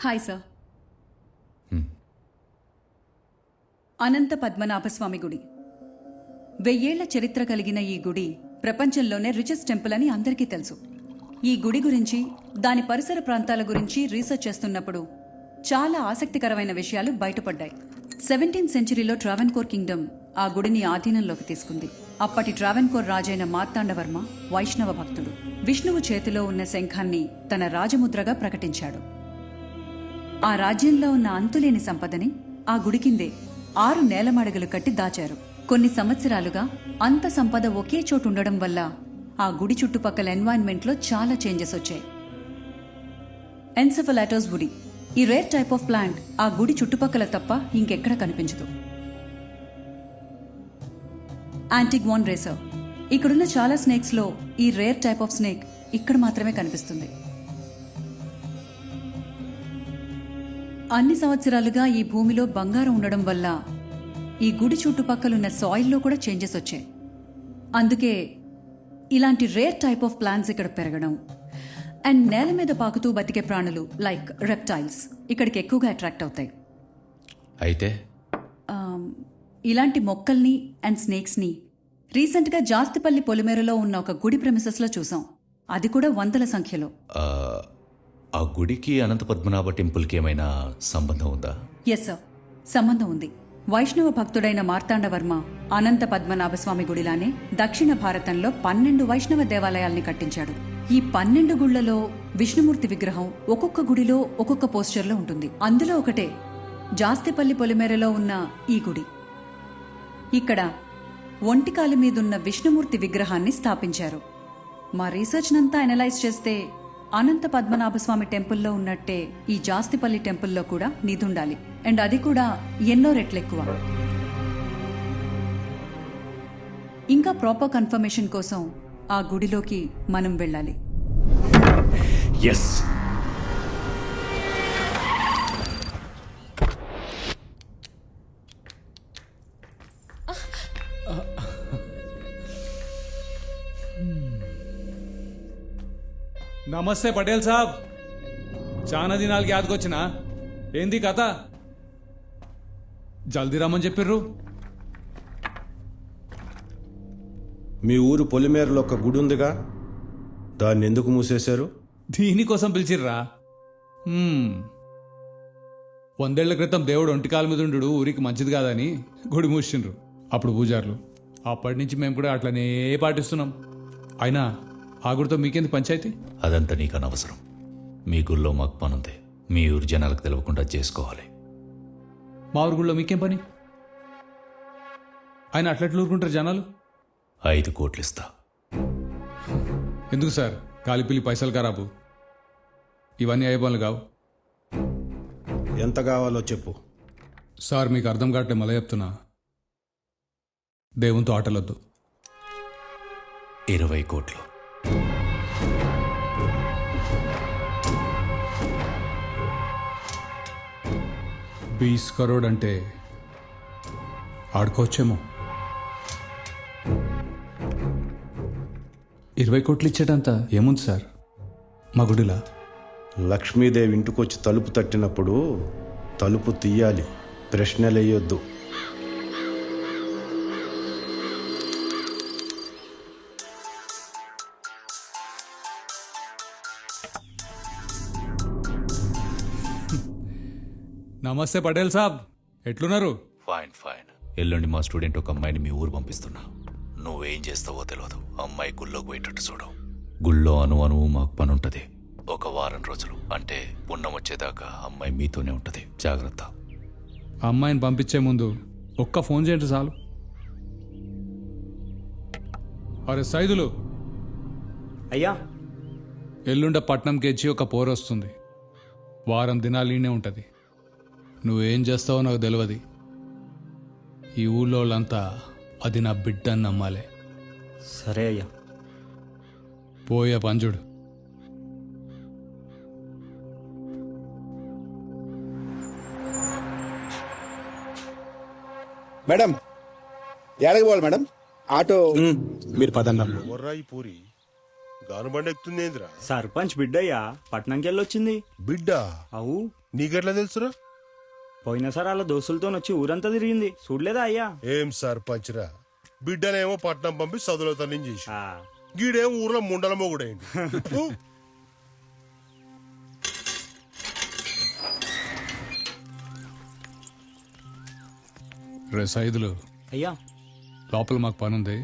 Hi sir అనంత పద్మనాభస్వామి గుడి. వెయ్యేళ్ళ చరిత్ర కలిగిన ఈ గుడి ప్రపంచంలోనే రిచెస్ట్ టెంపుల్ అని అందరికీ తెలుసు. ఈ గుడి గురించి దాని పరిసర ప్రాంతాల గురించి రీసెర్చ్ చేస్తున్నప్పుడు చాలా ఆసక్తికరమైన విషయాలు బయటపడ్డాయి. సెవెంటీన్త్ సెంచరీలో ట్రావెన్కోర్ కింగ్డమ్ ఆ గుడిని ఆధీనంలోకి తీసుకుంది. అప్పటి ట్రావెన్కోర్ రాజైన మార్తాండవర్మ వైష్ణవ భక్తుడు. విష్ణువు చేతిలో ఉన్న శంఖాన్ని తన రాజముద్రగా ప్రకటించాడు. ఆ రాజ్యంలో ఉన్న అంతులేని సంపదని ఆ గుడి కిందే ఆరు నేలమడగలు కట్టి దాచారు. కొన్ని సంవత్సరాలుగా అంత సంపద ఒకే చోటు ఉండడం వల్ల ఆ గుడి చుట్టుపక్కల ఎన్వైరన్మెంట్లో చాలా చేంజెస్ వచ్చాయి. ఎన్సెఫలాటోస్ గుడి. ఈ రేర్ టైప్ ఆఫ్ ప్లాంట్ ఆ గుడి చుట్టుపక్కల తప్ప ఇంకెక్కడ కనిపించదు. యాంటిగ్వాన్ రేసర్ ఇక్కడున్న చాలా స్నేక్స్లో ఈ రేర్ టైప్ ఆఫ్ స్నేక్ ఇక్కడ మాత్రమే కనిపిస్తుంది. అన్ని సంవత్సరాలుగా ఈ భూమిలో బంగారం ఉండడం వల్ల ఈ గుడి చుట్టుపక్కలున్న సాయిల్లో కూడా చేంజెస్ వచ్చాయి. అందుకే ఇలాంటి రేర్ టైప్ ఆఫ్ ప్లాంట్స్ ఇక్కడ పెరగడం అండ్ నేల మీద పాకుతూ బతికే ప్రాణులు లైక్ రెప్టైల్స్ ఇక్కడికి ఎక్కువగా అట్రాక్ట్ అవుతాయి. అయితే? ఇలాంటి మొక్కల్ని అండ్ స్నేక్స్ని రీసెంట్గా జాస్తిపల్లి పొలిమేరలో ఉన్న ఒక గుడి ప్రెమిసెస్లో చూసాం. అది కూడా వందల సంఖ్యలో. ఆ, గుడికి అనంత పద్మనాభ టెంపుల్కి ఏమైనా సంబంధం ఉందా? ఎస్ సార్ సంబంధం ఉంది. వైష్ణవ భక్తుడైన మార్తాండవర్మ అనంత పద్మనాభ స్వామి గుడిలానే దక్షిణ భారతంలో పన్నెండు వైష్ణవ దేవాలయాల్ని కట్టించాడు. ఈ పన్నెండు గుళ్ళలో విష్ణుమూర్తి విగ్రహం ఒక్కొక్క గుడిలో ఒక్కొక్క పోస్చర్లో ఉంటుంది. అందులో ఒకటే జాస్తిపల్లి పొలిమేరలో ఉన్న ఈ గుడి. ఇక్కడ ఒంటికాలి మీదున్న విష్ణుమూర్తి విగ్రహాన్ని స్థాపించారు. మా రీసెర్చ్నంతా అనలైజ్ చేస్తే అనంత పద్మనాభస్వామి టెంపుల్లో ఉన్నట్టే ఈ జాస్తిపల్లి టెంపుల్లో కూడా నిధుండాలి అండ్ అది కూడా ఎన్నో రెట్లు ఎక్కువ ఇంకా ప్రాపర్ కన్ఫర్మేషన్ కోసం ఆ గుడిలోకి మనం వెళ్ళాలి. ఎస్ నమస్తే పటేల్ సాబ్. చాలా దినాలకి యాదకొచ్చినా ఏంది కథ? జల్దీ రమ్మని చెప్పిర్రు. మీ ఊరు పొలిమేరలో ఒక గుడి ఉందిగా దాన్ని ఎందుకు మూసేశారు? దీనికోసం పిలిచిర్రా? హ్మ్. వందేళ్ళ క్రితం దేవుడు ఒంటికాల మీద ఉండు ఊరికి మంచిది కాదని గుడి మూసిండ్రు అప్పుడు పూజారులు. అప్పటి నుంచి మేము కూడా అట్లనే పాటిస్తున్నాం. అయినా ఆ గుడితో మీకేంది పంచాయతీ? అదంతా నీకు అనవసరం మీ గుళ్ళో మాకు పనుంది. మీ ఊరు జనాలకు తెలియకుండా చేసుకోవాలి. మా ఊరు గుడిలో మీకేం పని? ఆయన అట్లెట్లు ఊరుకుంటారు జనాలు? ఐదు కోట్లు ఇస్తా ఎందుకు సార్? కాలిపిల్లి పైసలు ఖరాబు. ఇవన్నీ అయ్యే పనులు కావు. ఎంత కావాలో చెప్పు. సార్ మీకు అర్థం కావట్లే మళ్ళీ చెప్తున్నా. దేవునితో ఆటలొద్దు. ఇరవై కోట్లు. బీస్ కరోడ్ అంటే ఆడుకోవచ్చేమో. ఇరవై కోట్లు ఇచ్చేటంత ఏముంది సార్? మా గుడిలా లక్ష్మీదేవి ఇంటికొచ్చి తలుపు తట్టినప్పుడు తలుపు తీయాలి. ప్రశ్నలేయొద్దు నమస్తే పటేల్ సాబ్. ఎట్లున్నారు? ఫైన్ ఫైన్ ఎల్లుండి మా స్టూడెంట్ ఒక అమ్మాయిని మీ ఊరు పంపిస్తున్నా. నువ్వేం చేస్తావో తెలియదు అమ్మాయి గుళ్ళోకి పోయేటట్టు చూడు. గుళ్ళో అను అనువు మాకు పని ఉంటుంది ఒక వారం రోజులు. అంటే పుణ్యం వచ్చేదాకా అమ్మాయి మీతోనే ఉంటుంది. జాగ్రత్త. ఆ అమ్మాయిని పంపించే ముందు ఒక్క ఫోన్ చేయండి చాలు. అరే సైదులు. అయ్యా. ఎల్లుండ పట్నంకి వచ్చి ఒక పోరు వస్తుంది వారం దినాలు ఈయనే ఉంటుంది. నువ్వేం చేస్తావో నాకు తెలియదు ఈ ఊళ్ళో వాళ్ళంతా అది నా బిడ్డ అని నమ్మాలి. సరే అయ్యా. పోయే పంజుడు మేడం ఎక్కడికి పోవాలి మేడం? ఆటో. మీరు పదన్న ఎవర్రాయి పూరి గానుబండ ఎక్కుతుందేంద్రా? సర్పంచ్ బిడ్డయ్యా పట్నంకి వెళ్ళొచ్చింది బిడ్డ? అవు. నీకెట్లా తెలుసురా? పోయినసారి వాళ్ళ దోస్తులతో వచ్చి ఊరంతా తిరిగింది. చూడలేదా అయ్యా? ఏం సార్ పంచరా బిడ్డనేమో పట్నం పంపి చదువులతనం చేసి. ఆ, గీడేమో ఊర్లో ముండల మొగుడైంది. ఫు. రే సైదులు అయ్యా. లోపల మాకు పని ఉంది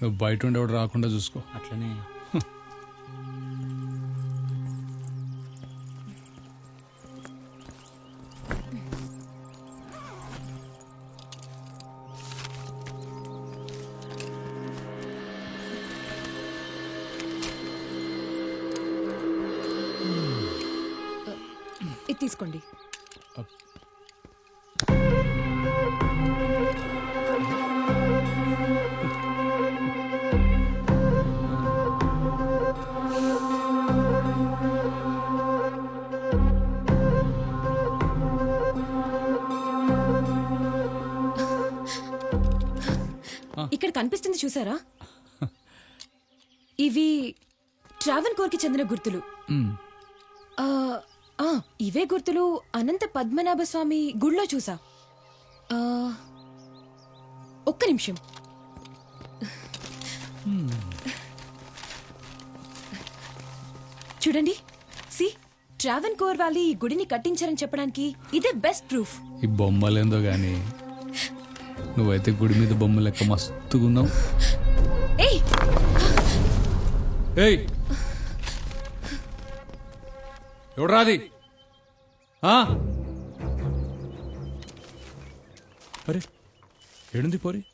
నువ్వు బయట ఉండేవాడు రాకుండా చూసుకో. అట్లనే. తీసుకోండి. ఇక్కడ కనిపిస్తుంది చూసారా? ఇవి ట్రావెన్ కోర్కి చెందిన గుర్తులు. ఆ, ఇవే గుర్తులు అనంత పద్మనాభ స్వామి గుళ్ళో చూసా. ఆ, ఒక్క నిమిషం. చూడండి సి ట్రావెన్ కోర్ వాళ్ళు ఈ గుడిని కట్టించారని చెప్పడానికి ఇదే బెస్ట్ ప్రూఫ్. ఈ బొమ్మలేందో గాని నువ్వైతే గుడి మీద బొమ్మ లెక్క మస్తుగా ఉన్నావు ఏయ్! ఏయ్! ఎవడ్రాది ఆ? అరే ఏడుంది పోరి?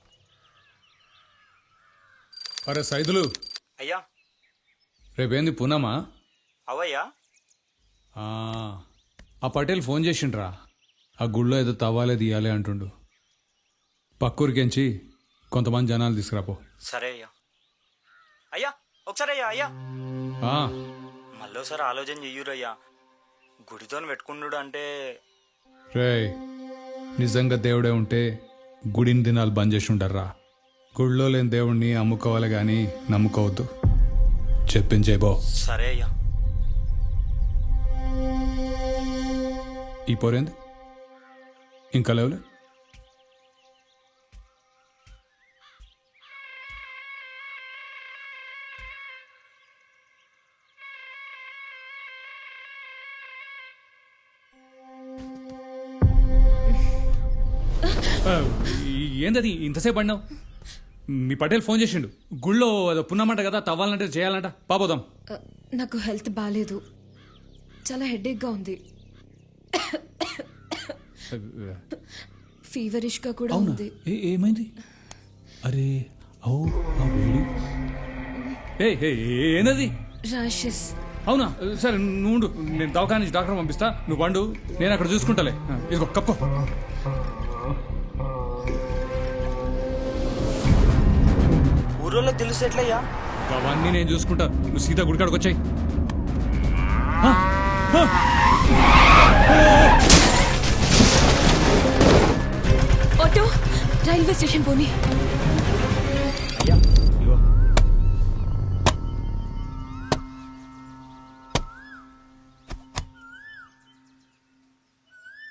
అరే సైదులు. అయ్యా. రేపేంది పునమా? అవయ్యా. ఆ, పటేల్ ఫోన్ చేసిండ్రా. ఆ గుళ్ళో ఏదో తవ్వాలే తీయాలి అంటుండు. పక్కూరికెంచి కొంతమంది జనాలు తీసుకురాపో. సరే అయ్యా. అయ్యా ఒకసారి అయ్యా అయ్యా. ఆ, మళ్ళీసారి ఆలోచన చెయ్యురయ్యా. గుడితో పెట్టుకున్నాడు అంటే రేయ్ నిజంగా దేవుడే ఉంటే గుడిని దినాలు బంద్ చేసి ఉంటారా గుడిలో లేని దేవుణ్ణి అమ్ముకోవాలి కానీ నమ్ముకోవద్దు. చెప్పించేబో సరే అయ్యా. ఈ పోరేంది? ఇంకా లేవులే? ఏందది? ఇంతసేపు అడినావు మీ పటేల్ ఫోన్ చేసిండు. గుళ్ళో అదో పున్నమంట కదా తవ్వాలంటే చేయాలంట. పాపోదాం నాకు హెల్త్ బాగాలేదు చాలా హెడేక్గా ఉంది. ఫీవరిష్గా కూడా ఉంది. ఏమైంది? అరే ఏందది? ర్యాషెస్ అవునా? సరే నువ్వు. నేను దవాఖాన నుంచి డాక్టర్ పంపిస్తా. నువ్వు పండు. నేను అక్కడ చూసుకుంటాలే. ఆ, ఇదిగో కప్పుకో ఊరోళ్ళకి తెలిస్తే ఎట్లయ్యా? అవన్నీ నేను చూసుకుంటా. నువ్వు సీతా గుడికాడికి వచ్చాయి. ఆటో రైల్వే స్టేషన్ పోనీ.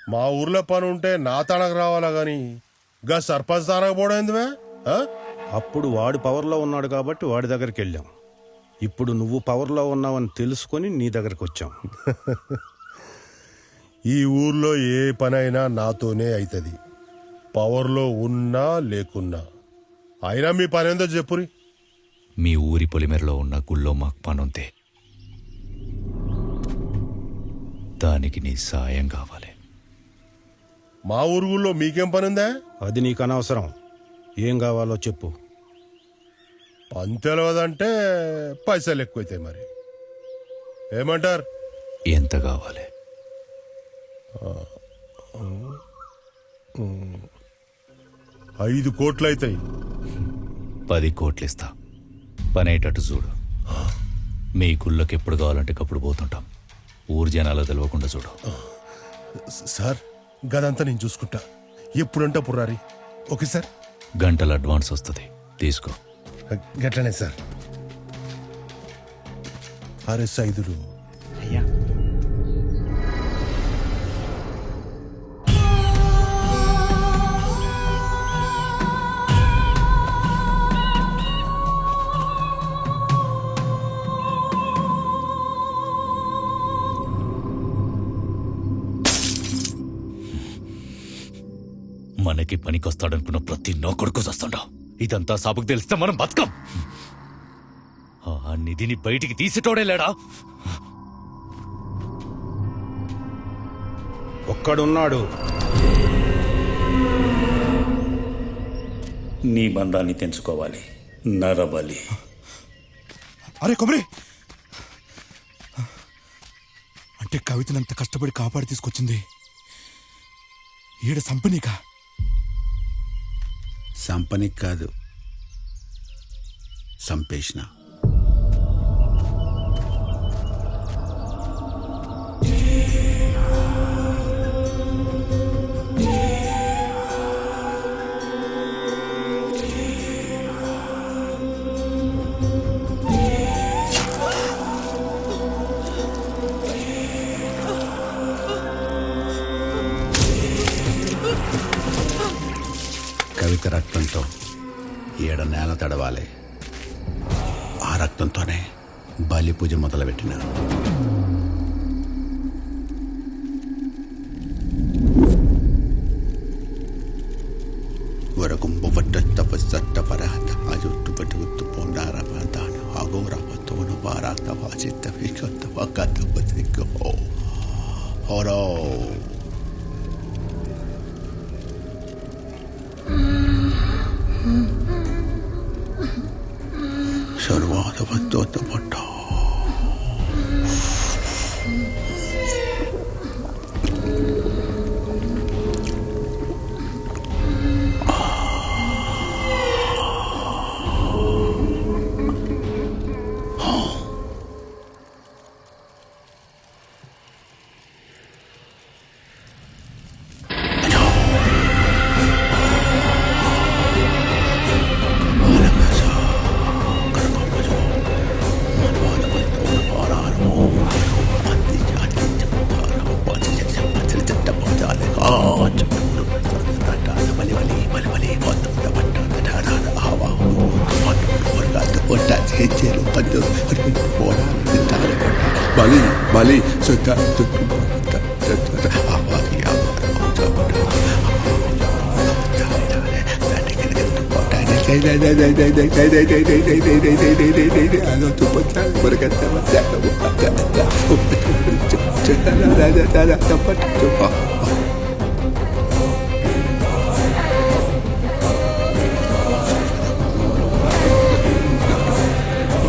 మా ఊర్లో పని ఉంటే నా తనకు రావాలా గాని? గా సర్పంచ్ తానకు పోవడం ఎందువే? ఆ? అప్పుడు వాడు పవర్లో ఉన్నాడు కాబట్టి వాడి దగ్గరికి వెళ్ళాం. ఇప్పుడు నువ్వు పవర్లో ఉన్నావని తెలుసుకొని నీ దగ్గరకు వచ్చాం. ఈ ఊర్లో ఏ పని అయినా నాతోనే అవుతుంది పవర్లో ఉన్నా లేకున్నా. అయినా మీ పని ఏందో చెప్పురి. మీ ఊరి పొలిమేరలో ఉన్న గుళ్ళో మాకు పనుంది దానికి నీ సాయం కావాలి. మా ఊరు ఊళ్ళో మీకేం పని ఉందా అది నీకు అనవసరం. ఏం కావాలో చెప్పు. పని తెలియదంటే పైసలు ఎక్కువైతాయి మరి. ఏమంటారు? ఎంత కావాలి? ఐదు కోట్లు అవుతాయి పది కోట్లు ఇస్తా పని అయ్యేటట్టు చూడు. మీ గుళ్ళకి ఎప్పుడు కావాలంటే అప్పుడు పోతుంటాం. ఊరు జనాలు తెలియకుండా చూడు. సార్ గదంతా నేను చూసుకుంటా. ఎప్పుడంటే పుర్రారి ఓకే సార్. గంటల అడ్వాన్స్ వస్తుంది. తీసుకో. గట్లనే సార్. ఆర్ఎస్ ఐదులు అయ్యా. మనకి పనికొస్తాడనుకున్న ప్రతి నౌకడుకు వస్తాడా. ఇదంతా సాబుకు తెలిస్తే మనం బతకం. ఆ నిధిని బయటికి తీసేటోడే లేడా? ఒక్కడున్నాడు. నీ బంధాన్ని తెంచుకోవాలి. నరబలి. అరే కొమరే అంటే కవితనంత కష్టపడి కాపాడి తీసుకొచ్చింది. ఈడ సంపనీక? సంపనికి కాదు. సంపేషణ. ఏడ నేల తడవాలి? ఆ రక్తంతోనే బలి పూజ మొదలుపెట్టిన వరకుంబ తపస్సట్ట పరాత అజుట్టు పట్టుగుత్తు పొండార పాతాన అగోర పతోన వారాత వాచిత్త వికత్త వకత్త పతికో హోరో! அதை வந்து ஒன்று போட்டோம். あの友達これがたまったのもあったんだほっぺたぶりちゃちゃたらららららたまっちょああ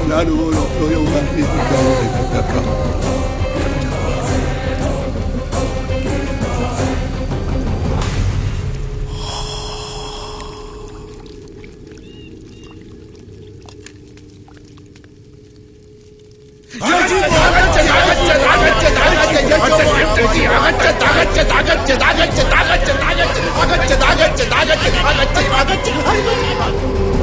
なるほど、土曜が見つかるんだから。ताकत से ताकत से ताकत से ताकत से ताकत से ताकत से ताकत से ताकत से ताकत से ताकत से